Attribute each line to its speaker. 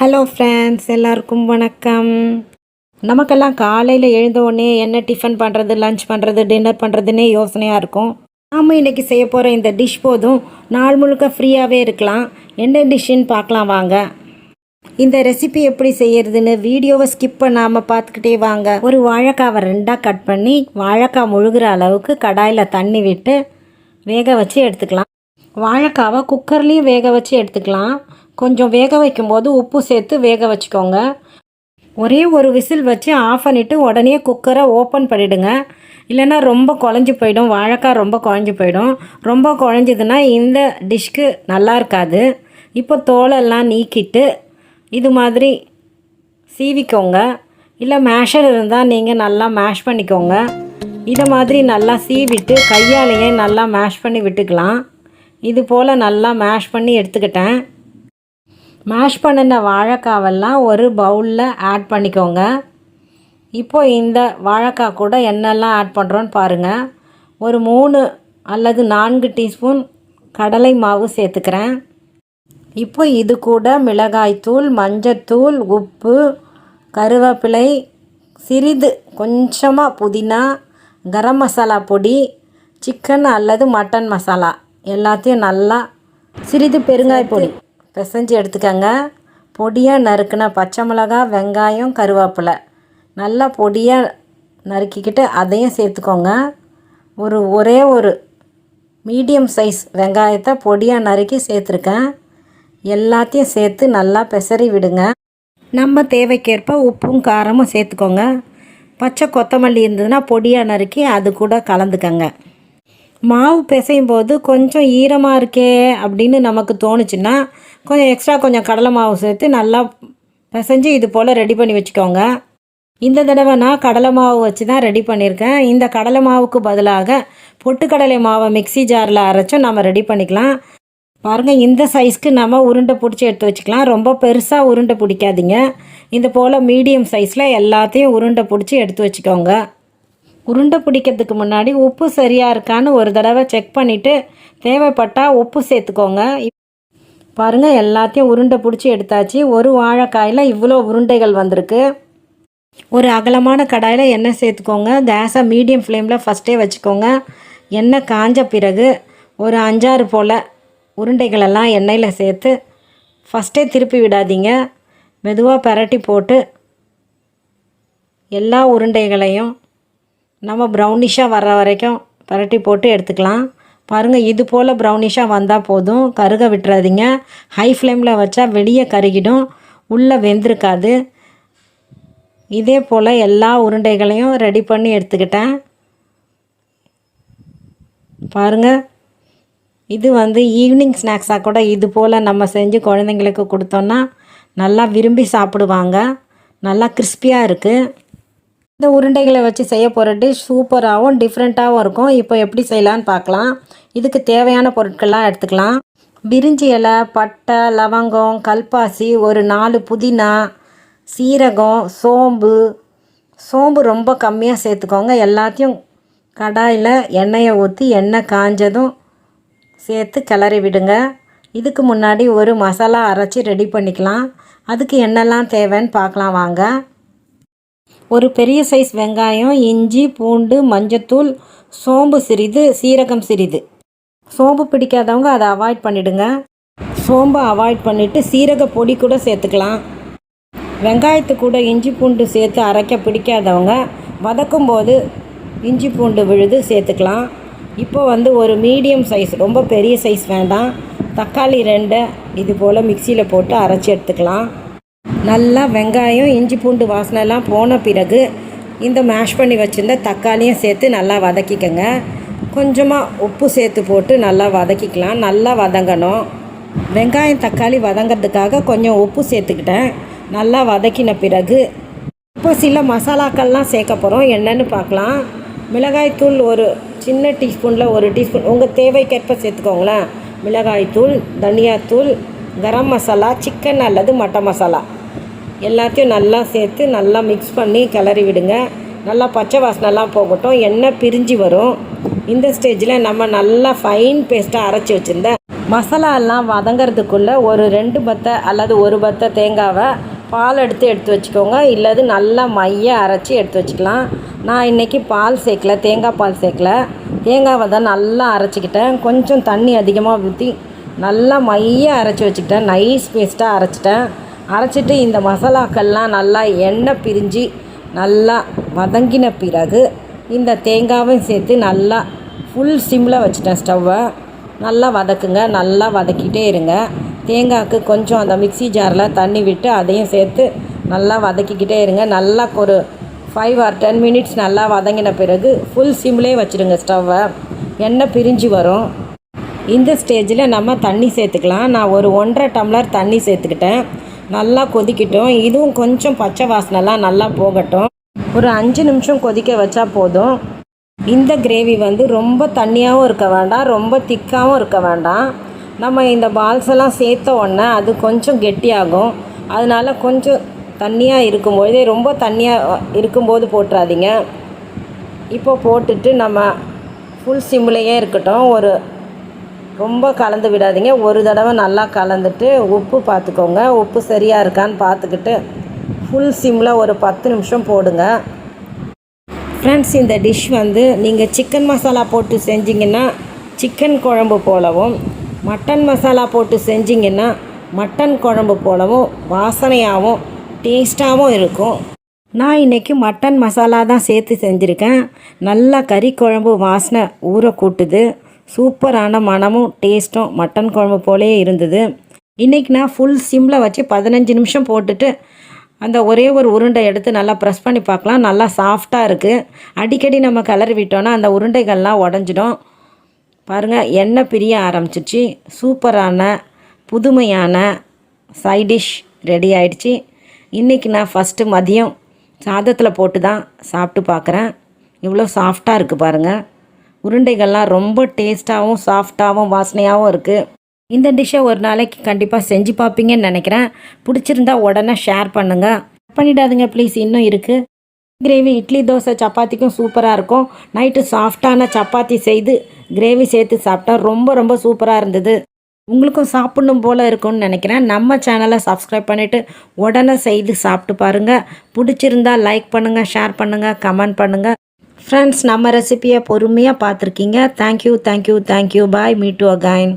Speaker 1: Hello friends எல்லாருக்கும் வணக்கம். நமக்கெல்லாம் காலையில் எழுந்த உடனே என்ன டிஃபன் பண்ணுறது லஞ்ச் பண்ணுறது டின்னர் பண்ணுறதுன்னே யோசனையாக இருக்கும். நாம் இன்றைக்கி செய்ய போகிற இந்த டிஷ் போதும். நாள் முழுக்க ஃப்ரீயாகவே இருக்கலாம். என்ன டிஷ்ஷுன்னு பார்க்கலாம் வாங்க. இந்த ரெசிபி எப்படி செய்யறதுன்னு வீடியோவை ஸ்கிப் பண்ணாமல் பார்த்துக்கிட்டே வாங்க. ஒரு வாழைக்காவை ரெண்டாக கட் பண்ணி வாழைக்காய் முழுகிற அளவுக்கு கடாயில் தண்ணி விட்டு வேக வச்சு எடுத்துக்கலாம். வாழைக்காவை குக்கர்லேயும் வேக வச்சு எடுத்துக்கலாம். கொஞ்சம் வேக வைக்கும்போது உப்பு சேர்த்து வேக வச்சுக்கோங்க. ஒரே ஒரு விசில் வச்சு ஆஃப் பண்ணிவிட்டு உடனே குக்கரை ஓப்பன் பண்ணிவிடுங்க இல்லைன்னா ரொம்ப குழஞ்சி போயிடும். வாழைக்காய் ரொம்ப குழஞ்சி போயிடும். ரொம்ப குழஞ்சிதுன்னா இந்த டிஷ்க்கு நல்லா இருக்காது. இப்போ தோலெல்லாம் நீக்கிட்டு இது மாதிரி சீவிக்கோங்க. இல்லை மேஷர் இருந்தால் நீங்கள் நல்லா மேஷ் பண்ணிக்கோங்க. இதை மாதிரி நல்லா சீவிட்டு கையாலேயே நல்லா மேஷ் பண்ணி விட்டுக்கலாம். இது போல் நல்லா மேஷ் பண்ணி எடுத்துக்கிட்டேன். மேஷ் பண்ணின வாழைக்காவெல்லாம் ஒரு பவுலில் ஆட் பண்ணிக்கோங்க. இப்போ இந்த வாழைக்காய் கூட என்னெல்லாம் ஆட் பண்ணுறோன்னு பாருங்கள் ஒரு மூணு அல்லது நான்கு டீஸ்பூன் கடலை மாவு சேர்த்துக்கிறேன். இப்போ இது கூட மிளகாய்த்தூள் மஞ்சத்தூள் உப்பு கருவேப்பிலை சிறிது கொஞ்சமாக புதினா கரம் மசாலா பொடி சிக்கன் அல்லது மட்டன் மசாலா. எல்லாத்தையும் நல்லா சிறிது பெருங்காய் பொடி. பிசைஞ்சு எடுத்துக்கங்க. பொடியாக நறுக்கின பச்சை மிளகா வெங்காயம் கருவேப்பிலை. நல்லா பொடியாக நறுக்கிக்கிட்டு அதையும் சேர்த்துக்கோங்க. ஒரு ஒரே ஒரு மீடியம் சைஸ் வெங்காயத்தை பொடியாக நறுக்கி சேர்த்துருக்கேன். எல்லாத்தையும் சேர்த்து நல்லா பிசறி விடுங்க. நம்ம தேவைக்கேற்ப உப்பும் காரமும் சேர்த்துக்கோங்க. பச்சை கொத்தமல்லி இருந்ததுன்னா பொடியாக நறுக்கி அது கூட கலந்துக்கங்க. மாவு பிசையும் போது கொஞ்சம் ஈரமாக இருக்கே அப்படின்னு நமக்கு தோணுச்சுன்னா கொஞ்சம் எக்ஸ்ட்ரா கொஞ்சம் கடலை மாவு சேர்த்து நல்லா பிசைஞ்சு இது போல் ரெடி பண்ணி வச்சுக்கோங்க. இந்த தடவை நான் கடலை மாவு வச்சு தான் ரெடி பண்ணியிருக்கேன். இந்த கடலை மாவுக்கு பதிலாக பொட்டுக்கடலை மாவை மிக்ஸி ஜாரில் அரைச்சும் நம்ம ரெடி பண்ணிக்கலாம். பாருங்கள் இந்த சைஸ்க்கு நம்ம உருண்டை பிடிச்சி எடுத்து வச்சுக்கலாம். ரொம்ப பெருசாக உருண்டை பிடிக்காதீங்க. இந்த போல் மீடியம் சைஸில் எல்லாத்தையும் உருண்டை பிடிச்சி எடுத்து வச்சுக்கோங்க. உருண்டை பிடிக்கிறதுக்கு முன்னாடி உப்பு சரியாக இருக்கான்னு ஒரு தடவை செக் பண்ணிவிட்டு தேவைப்பட்டால் உப்பு சேர்த்துக்கோங்க. பாருங்கள் எல்லாத்தையும் உருண்டை பிடிச்சி எடுத்தாச்சு. ஒரு வாழைக்காயில் இவ்வளோ உருண்டைகள் வந்திருக்கு. ஒரு அகலமான கடாயில் எண்ணெய் சேர்த்துக்கோங்க. கேஸை மீடியம் ஃப்ளேமில் ஃபஸ்ட்டே வச்சுக்கோங்க. எண்ணெய் காஞ்ச பிறகு ஒரு அஞ்சாறு போல் உருண்டைகளெல்லாம் எண்ணெயில் சேர்த்து ஃபஸ்ட்டே திருப்பி விடாதீங்க. மெதுவாக பரட்டி போட்டு எல்லா உருண்டைகளையும் நம்ம ப்ரௌனிஷாக வர்ற வரைக்கும் பரட்டி போட்டு எடுத்துக்கலாம். பாருங்கள் இது போல் ப்ரௌனிஷாக வந்தால் போதும். கருக விட்டுறாதீங்க. ஹை ஃப்ளேமில் வச்சா வெளியே கருகிடும். உள்ளே வெந்திருக்காது. இதே போல் எல்லா உருண்டைகளையும் ரெடி பண்ணி எடுத்துக்கிட்டேன். பாருங்கள் இது வந்து ஈவினிங் ஸ்நாக்ஸாக கூட இது போல் நம்ம செஞ்சு குழந்தைங்களுக்கு கொடுத்தோன்னா நல்லா விரும்பி சாப்பிடுவாங்க. நல்லா கிறிஸ்பியாக இருக்குது இந்த உருண்டைகளை வச்சு செய்ய போகிற டிஷ் சூப்பராகவும் டிஃப்ரெண்ட்டாகவும் இருக்கும். இப்போ எப்படி செய்யலான்னு பார்க்கலாம். இதுக்கு தேவையான பொருட்கள்லாம் எடுத்துக்கலாம். பிரிஞ்சி இலை பட்டை லவங்கம் கல்பாசி ஒரு நாலு புதினா சீரகம் சோம்பு. சோம்பு ரொம்ப கம்மியாக சேர்த்துக்கோங்க. எல்லாத்தையும் கடாயில் எண்ணெயை ஊற்றி எண்ணெய் காஞ்சதும் சேர்த்து கிளறி விடுங்க. இதுக்கு முன்னாடி ஒரு மசாலா அரைச்சி ரெடி பண்ணிக்கலாம். அதுக்கு என்னெல்லாம் தேவைன்னு பார்க்கலாம். வாங்க. ஒரு பெரிய சைஸ் வெங்காயம் இஞ்சி பூண்டு மஞ்சத்தூள் சோம்பு சிறிது சீரகம் சிறிது. சோம்பு பிடிக்காதவங்க அதை அவாய்ட் பண்ணிவிடுங்க சோம்பை அவாய்ட் பண்ணிவிட்டு சீரக பொடி கூட சேர்த்துக்கலாம். வெங்காயத்து கூட இஞ்சி பூண்டு சேர்த்து அரைக்க பிடிக்காதவங்க வதக்கும் போது இஞ்சி பூண்டு விழுது சேர்த்துக்கலாம். இப்போ வந்து ஒரு மீடியம் சைஸ் ரொம்ப பெரிய சைஸ் வேண்டாம். தக்காளி ரெண்டை இது போல் மிக்சியில் போட்டு அரைச்சி எடுத்துக்கலாம். நல்லா வெங்காயம் இஞ்சி பூண்டு வாசனைலாம் போன பிறகு இந்த மேஷ் பண்ணி வச்சுருந்த தக்காளியும் சேர்த்து நல்லா வதக்கிக்கோங்க. கொஞ்சமாக உப்பு சேர்த்து போட்டு நல்லா வதக்கிக்கலாம். நல்லா வதங்கணும். வெங்காயம் தக்காளி வதங்கிறதுக்காக கொஞ்சம் உப்பு சேர்த்துக்கிட்டேன். நல்லா வதக்கின பிறகு இப்போ சில மசாலாக்கள்லாம் சேர்க்க போகிறோம் என்னென்னு பார்க்கலாம். மிளகாய்த்தூள் ஒரு சின்ன டீஸ்பூனில் ஒரு டீஸ்பூன். உங்கள் தேவைக்கேற்ப சேர்த்துக்கோங்களேன். மிளகாய்த்தூள் தனியாத்தூள் கரம் மசாலா சிக்கன் அல்லது மட்டன் மசாலா. எல்லாத்தையும் நல்லா சேர்த்து நல்லா மிக்ஸ் பண்ணி கிளறி விடுங்க. நல்லா பச்சை வாசனைலாம் போகட்டும். எண்ணெய் பிரிஞ்சு வரும். இந்த ஸ்டேஜில் நம்ம நல்லா ஃபைன் பேஸ்ட்டாக அரைச்சி வச்சுருந்த மசாலாலாம் வதங்கிறதுக்குள்ளே ஒரு ரெண்டு பத்தை அல்லது ஒரு பத்தை தேங்காவை பால் எடுத்து எடுத்து வச்சுக்கோங்க. இல்லது நல்லா மைய அரைச்சி எடுத்து வச்சுக்கலாம். நான் இன்றைக்கி பால் சேர்க்கல தேங்காய் பால் சேர்க்கல. தேங்காவை தான் நல்லா அரைச்சிக்கிட்டேன். கொஞ்சம் தண்ணி அதிகமாக ஊற்றி நல்லா மைய அரைச்சி வச்சுக்கிட்டேன். நைஸ் பேஸ்ட்டாக அரைச்சிட்டேன். அரைச்சிட்டு இந்த மசாலாக்கள்லாம் நல்லா எண்ணெய் பிரிஞ்சு நல்லா வதங்கின பிறகு இந்த தேங்காவையும் சேர்த்து நல்லா ஃபுல் சிம்மில் வச்சுட்டேன் ஸ்டவ்வை. நல்லா வதக்குங்க நல்லா வதக்கிட்டே இருங்க. தேங்காய்க்கு கொஞ்சம் அந்த மிக்ஸி ஜாரில் தண்ணி விட்டு அதையும் சேர்த்து நல்லா வதக்கிக்கிட்டே இருங்க. நல்லா ஒரு ஃபைவ் ஆர் டென் மினிட்ஸ் நல்லா வதங்கின பிறகு ஃபுல் சிம்லேயே வச்சுடுங்க ஸ்டவ்வை. எண்ணெய் பிரிஞ்சு வரும். இந்த ஸ்டேஜில் நம்ம தண்ணி சேர்த்துக்கலாம். நான் ஒரு ஒன்றரை டம்ளர் தண்ணி சேர்த்துக்கிட்டேன். நல்லா கொதிக்கட்டும். இதுவும் கொஞ்சம் பச்சை வாசனைலாம் நல்லா போகட்டும். ஒரு அஞ்சு நிமிஷம் கொதிக்க வச்சா போதும். இந்த கிரேவி வந்து ரொம்ப தண்ணியாகவும் இருக்க வேண்டாம். ரொம்ப திக்காகவும் இருக்க வேண்டாம். நம்ம இந்த பால்ஸ் எல்லாம் சேர்த்த உடனே அது கொஞ்சம் கெட்டியாகும். அதனால கொஞ்சம் தண்ணியாக இருக்கும்பொழுதே ரொம்ப தண்ணியாக இருக்கும்போது போட்டுறாதீங்க. இப்போ போட்டுட்டு நம்ம ஃபுல் சிம்லேயே இருக்கட்டும். ஒரு ரொம்ப கலந்து விடாதீங்க. ஒரு தடவை நல்லா கலந்துட்டு உப்பு பார்த்துக்கோங்க. உப்பு சரியாக இருக்கான்னு பார்த்துக்கிட்டு ஃபுல் சிம்மில் ஒரு பத்து நிமிஷம் போடுங்க. ஃப்ரெண்ட்ஸ் இந்த டிஷ் வந்து நீங்கள் சிக்கன் மசாலா போட்டு செஞ்சிங்கன்னா சிக்கன் குழம்பு போலவும் மட்டன் மசாலா போட்டு செஞ்சிங்கன்னா மட்டன் குழம்பு போலவும் வாசனையாகவும் டேஸ்ட்டாகவும் இருக்கும். நான் இன்றைக்கி மட்டன் மசாலா தான் சேர்த்து செஞ்சுருக்கேன். நல்லா கறி குழம்பு வாசனை ஊற கூட்டுது. சூப்பரான மணமும் டேஸ்ட்டும் மட்டன் குழம்பு போலே இருந்தது. இன்றைக்கி நான் ஃபுல் சிம்மில் வச்சு பதினஞ்சு நிமிஷம் போட்டுட்டு அந்த ஒரே ஒரு உருண்டை எடுத்து நல்லா ப்ரெஸ் பண்ணி பார்க்கலாம். நல்லா சாஃப்டாக இருக்குது அடிக்கடி நம்ம கிளறி விட்டோன்னா அந்த உருண்டைகள்லாம் உடஞ்சிடும். பாருங்கள் எண்ணெய் பிரிய ஆரம்பிச்சிச்சு. சூப்பரான புதுமையான சைடிஷ் ரெடி ஆயிடுச்சு. இன்றைக்கி நான் ஃபஸ்ட்டு மதியம் சாதத்தில் போட்டு தான் சாப்பிட்டு பார்க்குறேன். இவ்வளோ சாஃப்டாக இருக்குது பாருங்கள் உருண்டைகள்லாம் ரொம்ப டேஸ்ட்டாகவும் சாஃப்டாகவும் வாசனையாகவும் இருக்குது இந்த டிஷ்ஷை ஒரு நாளைக்கு கண்டிப்பாக செஞ்சு பார்ப்பீங்கன்னு நினைக்கிறேன். பிடிச்சிருந்தா உடனே ஷேர் பண்ணுங்கள் பண்ணிடாதுங்க ப்ளீஸ் இன்னும் இருக்குது கிரேவி இட்லி தோசை சப்பாத்திக்கும் சூப்பராக இருக்கும். நைட்டு சாஃப்டான சப்பாத்தி செய்து கிரேவி சேர்த்து சாப்பிட்டா ரொம்ப ரொம்ப சூப்பராக இருந்தது. உங்களுக்கும் சாப்பிடணும் போல் இருக்கும்னு நினைக்கிறேன். நம்ம சேனலை சப்ஸ்கிரைப் பண்ணிவிட்டு உடனே செய்து சாப்பிட்டு பாருங்கள் பிடிச்சிருந்தா லைக் பண்ணுங்கள் ஷேர் பண்ணுங்கள் கமெண்ட் பண்ணுங்கள் ஃப்ரெண்ட்ஸ் நம்ம ரெசிபியை பொறுமையாக பார்த்துருக்கீங்க. Thank you thank you thank you bye meet you again